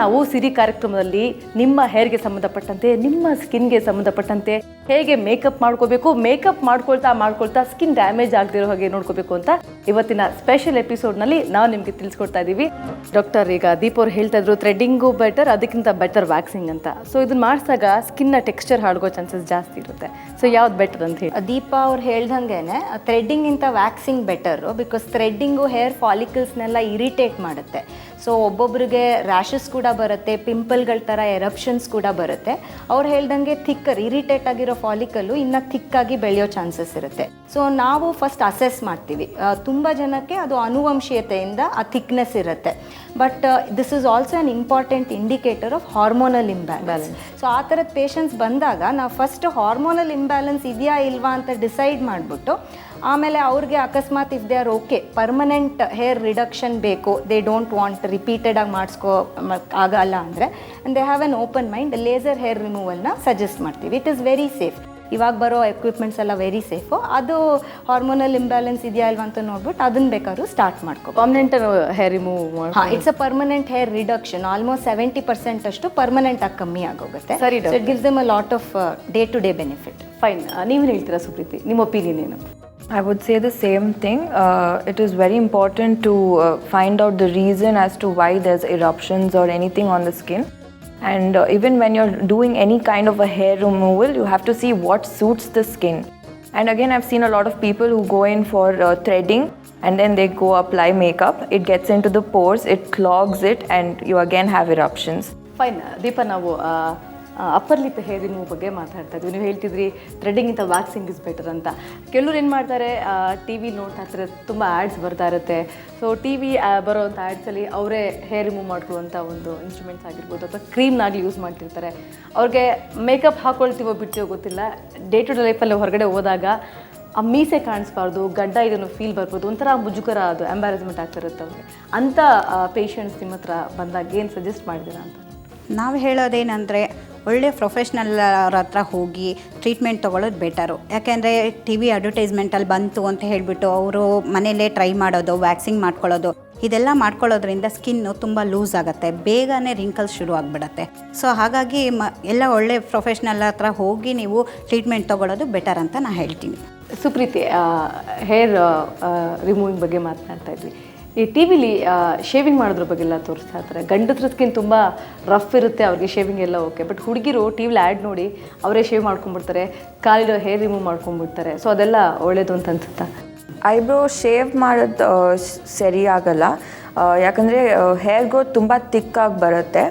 ನಾವು ಸಿರಿ ಕಾರ್ಯಕ್ರಮದಲ್ಲಿ ನಿಮ್ಮ ಹೇರ್ಗೆ ಸಂಬಂಧಪಟ್ಟಂತೆ, ನಿಮ್ಮ ಸ್ಕಿನ್ಗೆ ಸಂಬಂಧಪಟ್ಟಂತೆ ಹೇಗೆ ಮೇಕಪ್ ಮಾಡ್ಕೋಬೇಕು ಮೇಕಪ್ ಮಾಡ್ಕೊಳ್ತಾ ಮಾಡ್ಕೊಳ್ತಾ ಸ್ಕಿನ್ ಡ್ಯಾಮೇಜ್ ಆಗದಿರೋ ಹಾಗೆ ನೋಡ್ಕೋಬೇಕು ಅಂತ ಇವತ್ತಿನ ಸ್ಪೆಷಲ್ ಎಪಿಸೋಡ್ನಲ್ಲಿ ನಾವು ನಿಮಗೆ ತಿಳಿಸ್ಕೊಡ್ತಾ ಇದ್ದೀವಿ ಡಾಕ್ಟರ್ ಈಗ ದೀಪ್ ಅವ್ರು ಹೇಳ್ತಾ ಇದ್ರು ಥ್ರೆಡ್ಡಿಂಗು ಬೆಟರ್ ಅದಕ್ಕಿಂತ ಬೆಟರ್ ವ್ಯಾಕ್ಸಿಂಗ್ ಅಂತ. ಸೊ ಇದನ್ನ ಮಾಡಿಸಿದಾಗ ಸ್ಕಿನ್ನ ಟೆಕ್ಸ್ಚರ್ ಹಾಡ್ಗೋ ಚಾನ್ಸಸ್ ಜಾಸ್ತಿ ಇರುತ್ತೆ. ಸೊ ಯಾವ್ದು ಬೆಟರ್ ಅಂತ ಹೇಳಿ. ದೀಪ ಅವ್ರು ಹೇಳ್ದಂಗೆನೆ ಥ್ರೆಡ್ಡಿಂಗಿಂತ waxing better because threading hair ಫಾಲಿಕಲ್ಸ್ನೆಲ್ಲ irritate ಮಾಡುತ್ತೆ. ಸೊ ಒಬ್ಬೊಬ್ರಿಗೆ ರ್ಯಾಷಸ್ ಕೂಡ ಬರುತ್ತೆ ಪಿಂಪಲ್ಗಳ ಥರ ಎರಪ್ಷನ್ಸ್ ಕೂಡ ಬರುತ್ತೆ. ಅವ್ರು ಹೇಳ್ದಂಗೆ ಥಿಕ್ಕರ್ ಇರಿಟೇಟ್ ಆಗಿರೋ ಫಾಲಿಕಲ್ಲು ಇನ್ನು ಥಿಕ್ಕಾಗಿ ಬೆಳೆಯೋ ಚಾನ್ಸಸ್ ಇರುತ್ತೆ. ಸೊ ನಾವು ಫಸ್ಟ್ ಅಸೆಸ್ ಮಾಡ್ತೀವಿ. ತುಂಬ ಜನಕ್ಕೆ ಅದು ಅನುವಂಶೀಯತೆಯಿಂದ ಆ ಥಿಕ್ನೆಸ್ ಇರುತ್ತೆ. But this is also an important indicator of hormonal imbalance so ಆ ಥರದ ಪೇಷಂಟ್ಸ್ ಬಂದಾಗ ನಾವು ಫಸ್ಟ್ ಹಾರ್ಮೋನಲ್ ಇಂಬ್ಯಾಲೆನ್ಸ್ ಇದೆಯಾ ಇಲ್ವಾ ಅಂತ ಡಿಸೈಡ್ ಮಾಡಿಬಿಟ್ಟು ಆಮೇಲೆ ಅವ್ರಿಗೆ ಅಕಸ್ಮಾತ್ if they are okay permanent hair reduction ಬೇಕು. ದೇ ಡೋಂಟ್ ವಾಂಟ್ ರಿಪೀಟೆಡ್ ಆಗಿ ಮಾಡಿಸ್ಕೋ ಆಗಲ್ಲ ಅಂದರೆ they have an open mind laser hair ರಿಮೂವಲ್ನ suggest ಮಾಡ್ತೀವಿ. ಇಟ್ ಇಸ್ ವೆರಿ ಸೇಫ್ ಇವಾಗ ಬರೋ ಎಕ್ವಿಪ್ಮೆಂಟ್ಸ್ ಎಲ್ಲ ವೆರಿ ಸೇಫು ಅದು ಹಾರ್ಮೋನಲ್ ಇಂಬ್ಯಾಲೆನ್ಸ್ ಇದೆಯಾ ಇಲ್ವಾ ಅಂತ ನೋಡ್ಬಿಟ್ಟು ಅದನ್ನ ಬೇಕಾದ್ರೂ ಸ್ಟಾರ್ಟ್ ಮಾಡ್ಕೋ. ಪರ್ಮನೆಂಟ್ ಹೇರ್ ರಿಮೂವ್ ಮಾಡಿ ಹಾಂ it's a permanent hair reduction almost seventy percent ಅಷ್ಟು ಪರ್ಮನೆಂಟ್ ಆಗಿ ಕಮ್ಮಿ ಆಗೋಗುತ್ತೆ. ಸರಿ it gives them a lot of day to day benefit fine ನೀವೇನು ಹೇಳ್ತೀರಾ ಸುಪ್ರೀತಿ? ನಿಮ್ಮ ಒಪಿನಿಯನ್ ಏನು? I would say the same thing. Uh, it is very important to uh, find out the reason as to why there's eruptions or anything on the skin. And uh, even when you're doing any kind of a hair removal, you have to see what suits the skin. And again, I've seen a lot of people who go in for uh, threading and then they go apply makeup. It gets into the pores, it clogs it, and you again have eruptions. Fine, Deepa, now uh, upper lip hair remove ಬಗ್ಗೆ ಮಾತಾಡ್ತಾ ಇದ್ವಿ. ನೀವು ಹೇಳ್ತಿದ್ರಿ threading ಇಂಥ waxing is better ಅಂತ. ಕೆಲವ್ರು ಏನು ಮಾಡ್ತಾರೆ ಟಿ ವಿ ನೋಡ್ತಾ ಇರ್ತಾರೆ, ತುಂಬ ಆ್ಯಡ್ಸ್ ಬರ್ತಾ ಇರುತ್ತೆ. ಸೊ ಟಿ ವಿ ಬರೋವಂಥ ಆ್ಯಡ್ಸಲ್ಲಿ ಅವರೇ ಹೇರ್ ರಿಮೂವ್ ಮಾಡ್ಕೊಳ್ಳುವಂಥ ಒಂದು ಇನ್ಸ್ಟ್ರೂಮೆಂಟ್ಸ್ ಆಗಿರ್ಬೋದು, ಅಥವಾ ಕ್ರೀಮ್ನಾಗಲಿ ಯೂಸ್ ಮಾಡ್ತಿರ್ತಾರೆ. ಅವ್ರಿಗೆ ಮೇಕಪ್ ಹಾಕ್ಕೊಳ್ತೀವೋ ಬಿಡ್ತೀವೋ ಗೊತ್ತಿಲ್ಲ. ಡೇ ಟು ಡೇ ಲೈಫಲ್ಲಿ ಹೊರಗಡೆ ಹೋದಾಗ ಆ ಮೀಸೆ ಕಾಣಿಸ್ಬಾರ್ದು, ಗಡ್ಡ ಇದನ್ನು ಫೀಲ್ ಬರ್ಬೋದು, ಒಂಥರ ಮುಜುಗರ ಅದು ಎಂಬ್ಯಾರಸ್ಮೆಂಟ್ ಆಗ್ತಿರುತ್ತೆ ಅವ್ರಿಗೆ. ಅಂಥ ಪೇಷಂಟ್ಸ್ ನಿಮ್ಮ ಹತ್ರ ಬಂದಾಗ ಏನು ಸಜೆಸ್ಟ್ ಮಾಡಿದ್ದೀರಾ ಅಂತ? ನಾವು ಹೇಳೋದೇನೆಂದರೆ ಒಳ್ಳೆ ಪ್ರೊಫೆಷ್ನಲ್ ಅವ್ರ ಹತ್ರ ಹೋಗಿ ಟ್ರೀಟ್ಮೆಂಟ್ ತೊಗೊಳ್ಳೋದು ಬೆಟರು. ಯಾಕೆಂದರೆ ಟಿ ವಿ ಅಡ್ವರ್ಟೈಸ್ಮೆಂಟಲ್ಲಿ ಬಂತು ಅಂತ ಹೇಳಿಬಿಟ್ಟು ಅವರು ಮನೆಯಲ್ಲೇ ಟ್ರೈ ಮಾಡೋದು ವ್ಯಾಕ್ಸಿಂಗ್ ಮಾಡ್ಕೊಳ್ಳೋದು, ಇದೆಲ್ಲ ಮಾಡ್ಕೊಳ್ಳೋದ್ರಿಂದ ಸ್ಕಿನ್ನು ತುಂಬ ಲೂಸ್ ಆಗುತ್ತೆ, ಬೇಗನೆ ರಿಂಕಲ್ಸ್ ಶುರು ಆಗಿಬಿಡತ್ತೆ. ಸೊ ಹಾಗಾಗಿ ಮ, ಎಲ್ಲ ಒಳ್ಳೆ ಪ್ರೊಫೆಷ್ನಲ್ ಹತ್ರ ಹೋಗಿ ನೀವು ಟ್ರೀಟ್ಮೆಂಟ್ ತೊಗೊಳ್ಳೋದು ಬೆಟರ್ ಅಂತ ನಾನು ಹೇಳ್ತೀನಿ. ಸುಪ್ರೀತಿ ಹೇರ್ ರಿಮೂವಿಂಗ್ ಬಗ್ಗೆ ಮಾತನಾಡ್ತಾ ಇದ್ವಿ. ಈ ಟಿ ವಿಲಿ ಶೇವಿಂಗ್ ಮಾಡೋದ್ರ ಬಗ್ಗೆ ಎಲ್ಲ ತೋರಿಸ್ತಾ ಇರ್ತಾರೆ. ಗಂಡಸ್ರದ್ಕಿಂತ ತುಂಬ ರಫ್ ಇರುತ್ತೆ ಅವ್ರಿಗೆ ಶೇವಿಂಗ್ ಎಲ್ಲ ಓಕೆ ಬಟ್ ಹುಡುಗಿರು ಟಿ ವಿಲಿ ಆ್ಯಡ್ ನೋಡಿ ಅವರೇ ಶೇವ್ ಮಾಡ್ಕೊಂಡ್ಬಿಡ್ತಾರೆ. ಕಾಲಿರೋ ಹೇರ್ ರಿಮೂವ್ ಮಾಡ್ಕೊಂಡ್ಬಿಡ್ತಾರೆ. ಸೊ ಅದೆಲ್ಲ ಒಳ್ಳೇದು ಅಂತ ಅನ್ಸುತ್ತಾ? ಐಬ್ರೋ ಶೇವ್ ಮಾಡೋದು ಸರಿ ಆಗಲ್ಲ. ಯಾಕಂದರೆ ಹೇರ್ ಗ್ರೋತ್ ತುಂಬ ತಿಕ್ಕಾಗಿ ಬರುತ್ತೆ.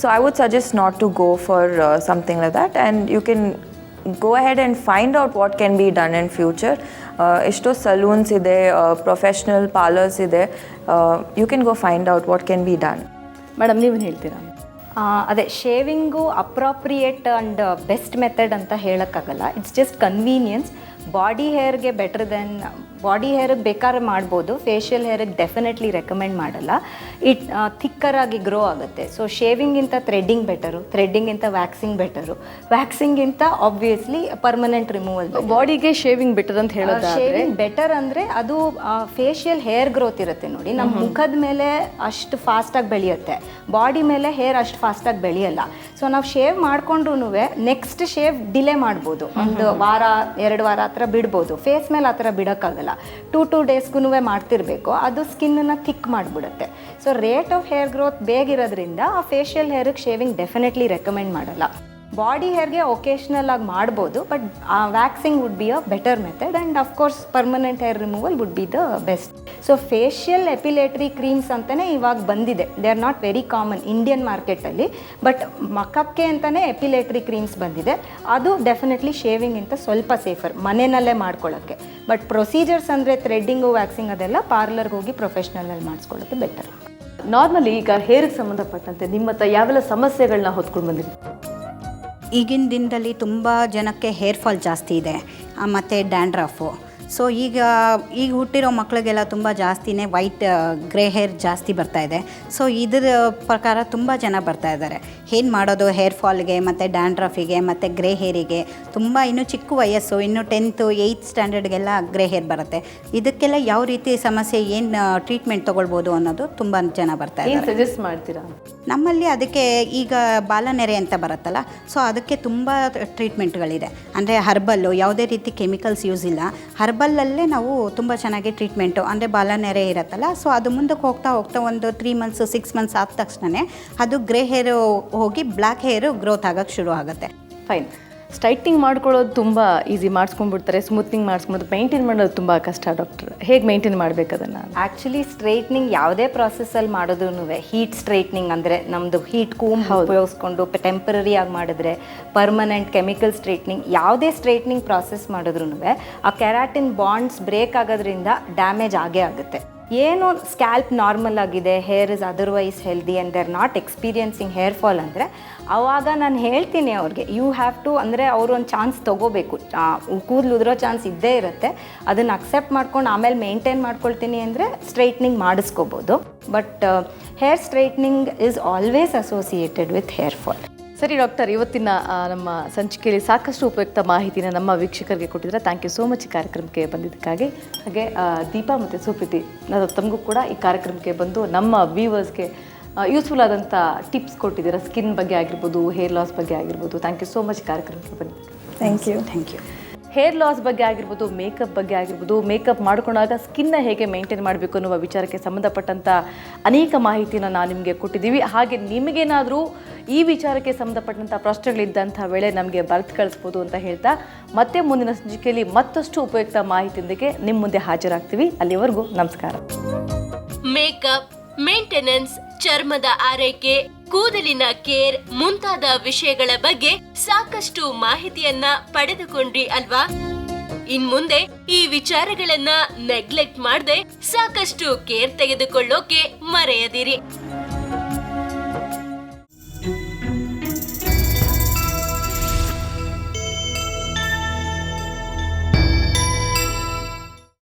So I would suggest not to go for something like that and you can go ahead and find out what can be done in future ಎಷ್ಟೋ ಸಲೂನ್ಸ್ ಇದೆ ಪ್ರೊಫೆಷ್ನಲ್ ಪಾರ್ಲರ್ಸ್ ಇದೆ. You can go find out what can be done madam ನೀವೇನು ಹೇಳ್ತೀರಾ? ಅದೇ shaving appropriate and best method ಅಂತ ಹೇಳೋಕ್ಕಾಗಲ್ಲ. It's just convenience body ಹೇರ್ಗೆ better then body ಹೇರಿಗೆ ಬೇಕಾದ್ರೆ ಮಾಡ್ಬೋದು ಫೇಶಿಯಲ್ ಹೇರಿಗೆ ಡೆಫಿನೆಟ್ಲಿ ರೆಕಮೆಂಡ್ ಮಾಡಲ್ಲ. ಇಟ್ ಥಿಕ್ಕರಾಗಿ ಗ್ರೋ ಆಗುತ್ತೆ. ಸೊ ಶೇವಿಂಗಿಂತ ಥ್ರೆಡ್ಡಿಂಗ್ ಬೆಟರು ಥ್ರೆಡ್ಡಿಂಗಿಂತ ವ್ಯಾಕ್ಸಿಂಗ್ ಬೆಟರು ವ್ಯಾಕ್ಸಿಂಗಿಂತ ಆಬ್ವಿಯಸ್ಲಿ ಪರ್ಮನೆಂಟ್ ರಿಮೂವಲ್ ಬಾಡಿಗೆ ಶೇವಿಂಗ್ ಬೆಟರ್ ಅಂತ ಹೇಳೋದು ಶೇವಿಂಗ್ ಬೆಟರ್ ಅಂದ್ರೆ ಅದು ಫೇಶಿಯಲ್ ಹೇರ್ ಗ್ರೋತ್ ಇರುತ್ತೆ ನೋಡಿ. ನಮ್ಮ ಮುಖದ ಮೇಲೆ ಅಷ್ಟು ಫಾಸ್ಟಾಗಿ ಬೆಳೆಯುತ್ತೆ. ಬಾಡಿ ಮೇಲೆ ಹೇರ್ ಅಷ್ಟು ಫಾಸ್ಟಾಗಿ ಬೆಳೆಯಲ್ಲ. ಸೊ ನಾವು ಶೇವ್ ಮಾಡಿಕೊಂಡ್ರು ನೆಕ್ಸ್ಟ್ ಶೇವ್ ಡಿಲೇ ಮಾಡ್ಬೋದು. ಒಂದು ವಾರ ಎರಡು ವಾರ ಥರ ಬಿಡ್ಬೋದು. ಫೇಸ್ ಮೇಲೆ ಆ ಥರ ಬಿಡೋಕ್ಕಾಗಲ್ಲ. ಟೂ ಟೂ ಡೇಸ್ಗೂ ಮಾಡ್ತಿರಬೇಕು. ಅದು ಸ್ಕಿನ್ನನ್ನು thick ಮಾಡಿಬಿಡುತ್ತೆ. So rate of hair growth ಬೇಗಿರೋದ್ರಿಂದ ಆ ಫೇಶಿಯಲ್ ಹೇರಿಗೆ ಶೇವಿಂಗ್ ಡೆಫಿನೆಟ್ಲಿ ರೆಕಮೆಂಡ್ ಮಾಡಲ್ಲ. ಬಾಡಿ ಹೇರ್ಗೆ ಒಕೇಶ್ನಲ್ ಆಗಿ ಮಾಡ್ಬೋದು but waxing would be a better method and of course permanent hair removal would be the best so facial epilatory creams ಅಂತಲೇ ಇವಾಗ ಬಂದಿದೆ. They are not very common Indian ಮಾರ್ಕೆಟಲ್ಲಿ but ಮಕಪ್ಗೆ ಅಂತಲೇ ಎಪಿಲೇಟ್ರಿ ಕ್ರೀಮ್ಸ್ ಬಂದಿದೆ. ಅದು ಡೆಫಿನೆಟ್ಲಿ ಶೇವಿಂಗ್ ಅಂತ ಸ್ವಲ್ಪ ಸೇಫರ್ ಮನೆಯಲ್ಲೇ ಮಾಡ್ಕೊಳ್ಳೋಕ್ಕೆ ಬಟ್ ಪ್ರೊಸೀಜರ್ಸ್ ಅಂದರೆ ಥ್ರೆಡ್ಡಿಂಗು ವ್ಯಾಕ್ಸಿಂಗ್ ಅದೆಲ್ಲ ಪಾರ್ಲರ್ಗೆ ಹೋಗಿ ಪ್ರೊಫೆಷ್ನಲಲ್ಲಿ ಮಾಡಿಸ್ಕೊಳ್ಳೋದು ಬೆಟರ್ ನಾರ್ಮಲಿ ಈಗ ಹೇರ್ಗೆ ಸಂಬಂಧಪಟ್ಟಂತೆ ನಿಮ್ಮ ಹತ್ರ ಯಾವೆಲ್ಲ ಸಮಸ್ಯೆಗಳನ್ನ ಹೊತ್ಕೊಂಡು ಬಂದಿರಿ? ಈಗಿನ ದಿನದಲ್ಲಿ ತುಂಬ ಜನಕ್ಕೆ ಹೇರ್ ಫಾಲ್ ಜಾಸ್ತಿ ಇದೆ. ಮತ್ತು ಡ್ಯಾಂಡ್ರಫು. ಸೊ ಈಗ ಈಗ ಹುಟ್ಟಿರೋ ಮಕ್ಕಳಿಗೆಲ್ಲ ತುಂಬ ಜಾಸ್ತಿನೇ ವೈಟ್ ಗ್ರೇ ಹೇರ್ ಜಾಸ್ತಿ ಬರ್ತಾ ಇದೆ. ಸೊ ಇದರ ಪ್ರಕಾರ ತುಂಬ ಜನ ಬರ್ತಾ ಇದ್ದಾರೆ. ಏನು ಮಾಡೋದು? ಹೇರ್ ಫಾಲ್ಗೆ ಮತ್ತು ಡ್ಯಾಂಡ್ರಫಿಗೆ ಮತ್ತು ಗ್ರೇ ಹೇರಿಗೆ ತುಂಬ ಇನ್ನೂ ಚಿಕ್ಕ ವಯಸ್ಸು ಇನ್ನು ಟೆಂತು ಏಯ್ತ್ ಸ್ಟ್ಯಾಂಡರ್ಡ್ಗೆಲ್ಲ ಗ್ರೇ ಹೇರ್ ಬರುತ್ತೆ. ಇದಕ್ಕೆಲ್ಲ ಯಾವ ರೀತಿ ಸಮಸ್ಯೆ ಏನು ಟ್ರೀಟ್ಮೆಂಟ್ ತೊಗೊಳ್ಬೋದು ಅನ್ನೋದು ತುಂಬ ಜನ ಬರ್ತಾ ಏನು ಸಜೆಸ್ಟ್ ಮಾಡ್ತೀರಾ? ನಮ್ಮಲ್ಲಿ ಅದಕ್ಕೆ ಈಗ ಬಾಲನೆರೆ ಅಂತ ಬರುತ್ತಲ್ಲ ಸೊ ಅದಕ್ಕೆ ತುಂಬ ಟ್ರೀಟ್ಮೆಂಟ್ಗಳಿದೆ ಅಂದರೆ ಹರ್ಬಲ್ಲು ಯಾವುದೇ ರೀತಿ ಕೆಮಿಕಲ್ಸ್ ಯೂಸ್ ಇಲ್ಲ. ಹರ್ಬಲ್ಲಲ್ಲೇ ನಾವು ತುಂಬ ಚೆನ್ನಾಗಿ ಟ್ರೀಟ್ಮೆಂಟು ಅಂದರೆ ಬಾಲನೆರೆ ಇರುತ್ತಲ್ಲ ಸೊ ಅದು ಮುಂದಕ್ಕೆ ಹೋಗ್ತಾ ಹೋಗ್ತಾ ಒಂದು ತ್ರೀ ಮಂತ್ಸು ಸಿಕ್ಸ್ ಮಂತ್ಸ್ ಆದ ತಕ್ಷಣ ಅದು ಗ್ರೇ ಹೇರು ಹೋಗಿ ಬ್ಲ್ಯಾಕ್ ಹೇರು ಗ್ರೋತ್ ಆಗೋಕ್ಕೆ ಶುರು ಆಗುತ್ತೆ ಫೈನ್ ಸ್ಟ್ರೈಟ್ನಿಂಗ್ ಮಾಡ್ಕೊಳ್ಳೋದು ತುಂಬ ಈಸಿ ಮಾಡಿಸ್ಕೊಂಡ್ಬಿಡ್ತಾರೆ ಸ್ಮೂತ್ನಿಂಗ್ ಮಾಡಿಸ್ಕೊಂಡು ಮೇಂಟೈನ್ ಮಾಡೋದು ತುಂಬ ಕಷ್ಟ ಡಾಕ್ಟರ್ ಹೇಗೆ ಮೇಂಟೈನ್ ಮಾಡ್ಬೇಕು ಅದನ್ನು? ಆ್ಯಕ್ಚುಲಿ ಸ್ಟ್ರೈಟ್ನಿಂಗ್ ಯಾವುದೇ ಪ್ರಾಸೆಸ್ಸಲ್ಲಿ ಮಾಡೋದೂ ಹೀಟ್ ಸ್ಟ್ರೈಟ್ನಿಂಗ್ ಅಂದರೆ ನಮ್ಮದು ಹೀಟ್ ಕೂಮ್ ಉಪಯೋಗಿಸ್ಕೊಂಡು ಟೆಂಪರರಿ ಆಗಿ ಮಾಡಿದ್ರೆ ಪರ್ಮನೆಂಟ್ ಕೆಮಿಕಲ್ ಸ್ಟ್ರೈಟ್ನಿಂಗ್ ಯಾವುದೇ ಸ್ಟ್ರೈಟ್ನಿಂಗ್ ಪ್ರಾಸೆಸ್ ಮಾಡಿದ್ರು ಆ ಕೆರಾಟಿನ್ ಬಾಂಡ್ಸ್ ಬ್ರೇಕ್ ಆಗೋದ್ರಿಂದ ಡ್ಯಾಮೇಜ್ ಆಗೇ ಆಗುತ್ತೆ. ಏನು ಸ್ಕ್ಯಾಲ್ಪ್ ನಾರ್ಮಲ್ ಆಗಿದೆ hair is otherwise healthy and they are not experiencing hair fall ಅಂದರೆ ಆವಾಗ ನಾನು ಹೇಳ್ತೀನಿ ಅವ್ರಿಗೆ ಯು ಹ್ಯಾವ್ ಟು ಅಂದರೆ ಅವರು ಒಂದು ಚಾನ್ಸ್ ತೊಗೋಬೇಕು ಕೂದಲು ಉದುರೋ ಚಾನ್ಸ್ ಇದ್ದೇ ಇರುತ್ತೆ. ಅದನ್ನು ಅಕ್ಸೆಪ್ಟ್ ಮಾಡ್ಕೊಂಡು ಆಮೇಲೆ ಮೇಂಟೈನ್ ಮಾಡ್ಕೊಳ್ತೀನಿ ಅಂದರೆ straightening ಮಾಡಿಸ್ಕೋಬೋದು. But hair straightening is always associated with hair fall ಸರಿ ಡಾಕ್ಟರ್ ಇವತ್ತಿನ ನಮ್ಮ ಸಂಚಿಕೆಯಲ್ಲಿ ಸಾಕಷ್ಟು ಉಪಯುಕ್ತ ಮಾಹಿತಿನ ನಮ್ಮ ವೀಕ್ಷಕರಿಗೆ ಕೊಟ್ಟಿದ್ರೆ ಥ್ಯಾಂಕ್ ಯು ಸೋ ಮಚ್ ಈ ಕಾರ್ಯಕ್ರಮಕ್ಕೆ ಬಂದಿದ್ದಕ್ಕಾಗಿ. ಹಾಗೆ ದೀಪಾ ಮತ್ತು ಸುಪ್ರೀತಿ ನಾನು ತಮಗೂ ಕೂಡ ಈ ಕಾರ್ಯಕ್ರಮಕ್ಕೆ ಬಂದು ನಮ್ಮ ವ್ಯೂವರ್ಸ್ಗೆ ಯೂಸ್ಫುಲ್ ಆದಂಥ ಟಿಪ್ಸ್ ಕೊಟ್ಟಿದ್ದೀರಾ. ಸ್ಕಿನ್ ಬಗ್ಗೆ ಆಗಿರ್ಬೋದು ಹೇರ್ ಲಾಸ್ ಬಗ್ಗೆ ಆಗಿರ್ಬೋದು. ಥ್ಯಾಂಕ್ ಯು ಸೋ ಮಚ್ ಕಾರ್ಯಕ್ರಮಕ್ಕೆ ಬಂದಿದ್ದು thank you thank you hair loss ಬಗ್ಗೆ ಆಗಿರ್ಬೋದು ಮೇಕಪ್ ಬಗ್ಗೆ ಆಗಿರ್ಬೋದು ಮೇಕಪ್ ಮಾಡ್ಕೊಂಡಾಗ ಸ್ಕಿನ್ನ ಹೇಗೆ ಮೇಂಟೈನ್ ಮಾಡಬೇಕು ಅನ್ನುವ ವಿಚಾರಕ್ಕೆ ಸಂಬಂಧಪಟ್ಟಂಥ ಅನೇಕ ಮಾಹಿತಿನ ನಾವು ನಿಮಗೆ ಕೊಟ್ಟಿದ್ದೀವಿ. ಹಾಗೆ ನಿಮಗೇನಾದರೂ ಈ ವಿಚಾರಕ್ಕೆ ಸಂಬಂಧಪಟ್ಟಂಥ ಪ್ರಶ್ನೆಗಳಿದ್ದಂಥ ವೇಳೆ ನಮಗೆ ಬರೆದು ಕಳಿಸ್ಬೋದು ಅಂತ ಹೇಳ್ತಾ, ಮತ್ತೆ ಮುಂದಿನ ಸಂಚಿಕೆಯಲ್ಲಿ ಮತ್ತಷ್ಟು ಉಪಯುಕ್ತ ಮಾಹಿತಿಯೊಂದಿಗೆ ನಿಮ್ಮ ಮುಂದೆ ಹಾಜರಾಗ್ತೀವಿ. ಅಲ್ಲಿವರೆಗೂ ನಮಸ್ಕಾರ. ಮೇಕಪ್ ಮೇಂಟೆನೆನ್ಸ್ ಚರ್ಮದ ಆರೈಕೆ. ಕೂದಲಿನ ಕೇರ್ ಮುಂತಾದ ವಿಷಯಗಳ ಬಗ್ಗೆ ಸಾಕಷ್ಟು ಮಾಹಿತಿಯನ್ನ ಪಡೆದುಕೊಂಡ್ರಿ ಅಲ್ವಾ? ಇನ್ಮುಂದೆ ಈ ವಿಚಾರಗಳನ್ನ ನೆಗ್ಲೆಕ್ಟ್ ಮಾಡದೆ ಸಾಕಷ್ಟು ಕೇರ್ ತೆಗೆದುಕೊಳ್ಳೋಕೆ ಮರೆಯದಿರಿ.